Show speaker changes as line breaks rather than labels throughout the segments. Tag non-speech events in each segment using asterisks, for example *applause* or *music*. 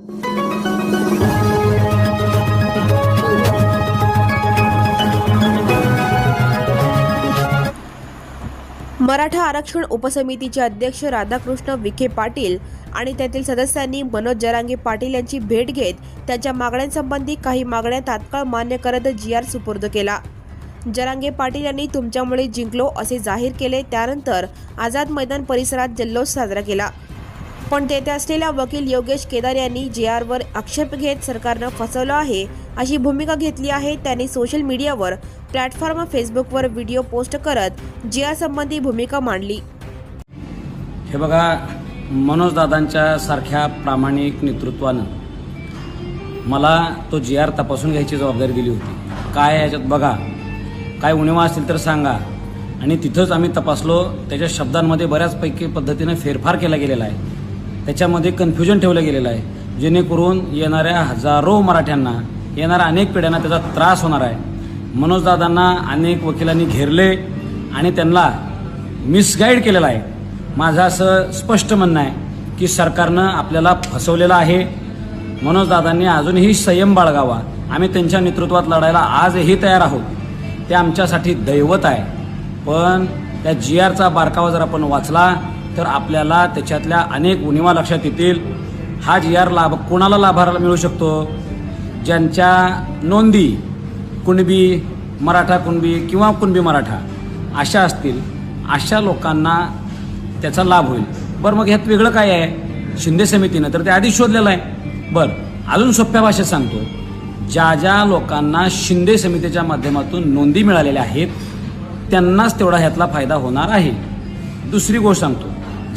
मराठा आरक्षण उपसमितीचे अध्यक्ष राधाकृष्ण विखे पाटील आणि त्यातील सदस्यांनी मनोज जरांगे पाटील यांची भेट घेत त्यांच्या मागण्यांसंबंधी काही मागण्या तात्काळ मान्य करत जी आर सुपूर्द केला. जरांगे पाटील यांनी तुमच्यामुळे जिंकलो असे जाहीर केले त्यानंतर आझाद मैदान परिसरात जल्लोष साजरा केला. पण तेथे असलेल्या वकील योगेश केदार यांनी जे आरवर आक्षेप घेत सरकारनं फसवलं आहे अशी भूमिका घेतली आहे त्यांनी सोशल मीडियावर प्लॅटफॉर्म फेसबुकवर व्हिडिओ पोस्ट करत जे आर संबंधी भूमिका मांडली.
हे बघा मनोजदादांच्या सारख्या प्रामाणिक नेतृत्वानं मला तो जी आर तपासून घ्यायची जबाबदारी दिली होती. काय याच्यात बघा काय उणिवा असतील तर सांगा. आणि तिथंच आम्ही तपासलो त्याच्या शब्दांमध्ये बऱ्याचपैकी पद्धतीनं फेरफार केला गेलेला आहे. त्याच्यामध्ये कन्फ्युजन ठेवलं गेलेलं आहे. जेणेकरून येणाऱ्या हजारो मराठ्यांना येणाऱ्या अनेक पिढ्यांना त्याचा त्रास होणार आहे. मनोजदादांना अनेक वकिलांनी घेरले आणि त्यांना मिसगाईड केलेलं आहे. माझं असं स्पष्ट म्हणणं आहे की सरकारनं आपल्याला फसवलेलं आहे. मनोजदादांनी अजूनही संयम बाळगावा. आम्ही त्यांच्या नेतृत्वात लढायला आजही तयार आहोत. ते आमच्यासाठी दैवत आहे. पण त्या जी आरचा बारकावा जर आपण वाचला तर आपल्याला त्याच्यातल्या अनेक उणिवा लक्षात येतील. हा जी आर लाभ कोणाला लाभाराला मिळू शकतो? ज्यांच्या नोंदी कुणबी मराठा कुणबी किंवा कुणबी मराठा अशा असतील अशा लोकांना त्याचा लाभ होईल. बरं मग ह्यात वेगळं काय आहे? शिंदे समितीनं तर ते आधीच शोधलेलं आहे. बरं अजून सोप्या भाषेत सांगतो. ज्या ज्या लोकांना शिंदे समितीच्या माध्यमातून नोंदी मिळालेल्या आहेत त्यांनाच तेवढा ह्यातला फायदा होणार आहे. दुसरी गोष्ट सांगतो.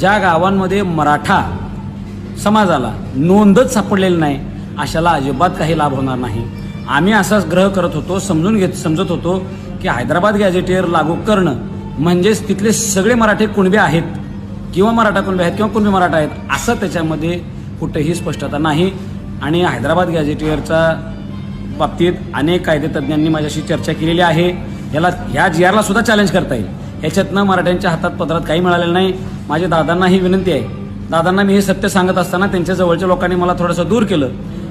ज्या गावांमध्ये मराठा समाजाला नोंदच सापडलेली नाही अशाला अजिबात काही लाभ होणार नाही. आम्ही असाच ग्रह करत होतो समजून घेत समजत होतो की हैदराबाद गॅजेटियर लागू करणं म्हणजेच तिथले सगळे मराठे कुणबे आहेत किंवा मराठा कुणबे आहेत किंवा कुणबे मराठा आहेत असं त्याच्यामध्ये कुठेही स्पष्टता नाही. आणि हैदराबाद गॅजेटियरच्या बाबतीत अनेक कायदेतज्ञांनी माझ्याशी चर्चा केलेली आहे. याला ह्या जी आरला सुद्धा चॅलेंज करता येईल. ह्याच्यातनं मराठ्यांच्या हातात पत्रात काही मिळालेलं नाही. माझ्या दादांना ही विनंती आहे. दादांना मी हे सत्य सांगत असताना त्यांच्या जवळच्या लोकांनी मला थोडंसं दूर केलं.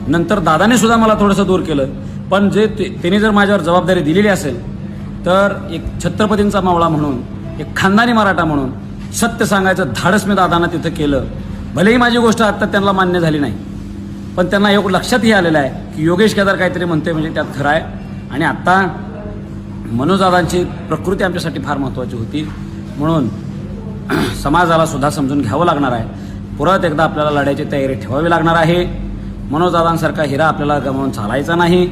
नंतर दादाने सुद्धा मला थोडंसं दूर केलं. पण जे ते- त्यांनी जर माझ्यावर जबाबदारी दिलेली असेल तर एक छत्रपतींचा मावळा म्हणून एक खानदानी मराठा म्हणून सत्य सांगायचं धाडस मी दादांना तिथं केलं. भलेही माझी गोष्ट आत्ता त्यांना मान्य झाली नाही. पण त्यांना एक लक्षातही आलेलं आहे की योगेश केदार काहीतरी म्हणते म्हणजे त्यात खरं आहे. आणि आत्ता मनोजदादांची प्रकृती आमच्यासाठी फार महत्त्वाची होती. म्हणून *clears throat* समाजाला सुद्धा समजून घ्यावं लागणार आहे. परत एकदा आपल्याला लढायची तयारी ठेवावी लागणार आहे. मनोजदादांसारखा हिरा आपल्याला गमावून चालायचा नाही.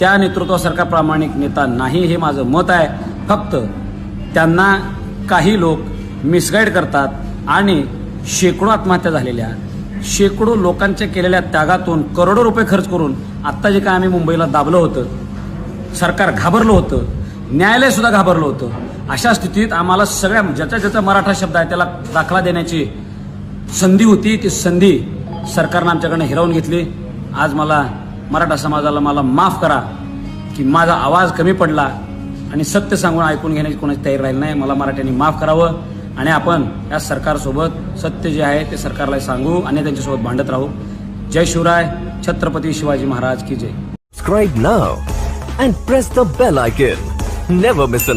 त्या नेतृत्वासारखा प्रामाणिक नेता नाही हे माझं मत आहे. फक्त त्यांना काही लोक मिसगाईड करतात आणि शेकडो आत्महत्या झालेल्या शेकडो लोकांच्या केलेल्या त्यागातून करोडो रुपये खर्च करून आत्ता जे काय आम्ही मुंबईला दाबलं होतं सरकार घाबरलं होतं न्यायालय सुद्धा घाबरलं होतं. अशा स्थितीत आम्हाला सगळ्या ज्याचा ज्याचा मराठा शब्द आहे त्याला दाखला देण्याची संधी होती. ती संधी सरकारनं आमच्याकडनं हिरावून घेतली. आज मला मराठा समाजाला मला माफ करा की माझा आवाज कमी पडला आणि सत्य सांगून ऐकून घेण्याची कोणाची तयारी राहिली नाही. मला मराठ्यांनी माफ करावं आणि आपण या सरकारसोबत सत्य जे आहे ते सरकारला सांगू आणि त्यांच्यासोबत भांडत राहू. जय शिवराय. छत्रपती शिवाजी महाराज की जय.
Subscribe now and press the bell icon Never miss an update.